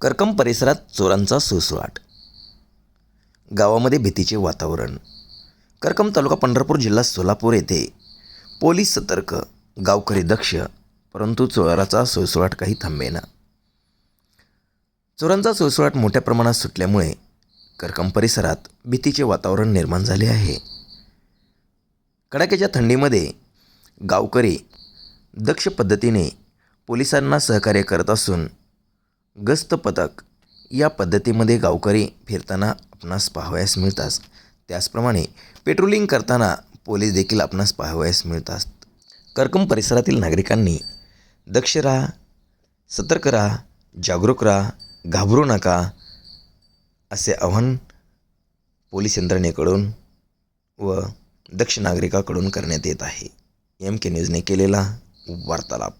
करकम परिसरात चोरांचा सुळसुळाट. गावामध्ये भीतीचे वातावरण. करकम तालुका पंढरपूर जिल्हा सोलापूर येथे पोलीस सतर्क गावकरी दक्ष परंतु चोराचा सुळसुळाट काही थांबेना. चोरांचा सुळसुळाट मोठ्या प्रमाणात सुटल्यामुळे करकम परिसरात भीतीचे वातावरण निर्माण झाले आहे. कडाक्याच्या थंडीमध्ये गावकरी दक्ष पद्धतीने पोलिसांना सहकार्य करत असून गस्त पथक या पद्धतीमध्ये गावकरी फिरताना आपणास पाहावयास मिळतात. त्याचप्रमाणे पेट्रोलिंग करताना पोलीस देखील आपणास पाहावयास मिळतात. करकम परिसरातील नागरिकांनी दक्ष राहा सतर्क राहा जागरूक राहा घाबरू नका असे आव्हान पोलीस यंत्रणेकडून व दक्ष नागरिकाकडून करण्यात येत आहे. एम के न्यूजने केलेला वार्तालाप.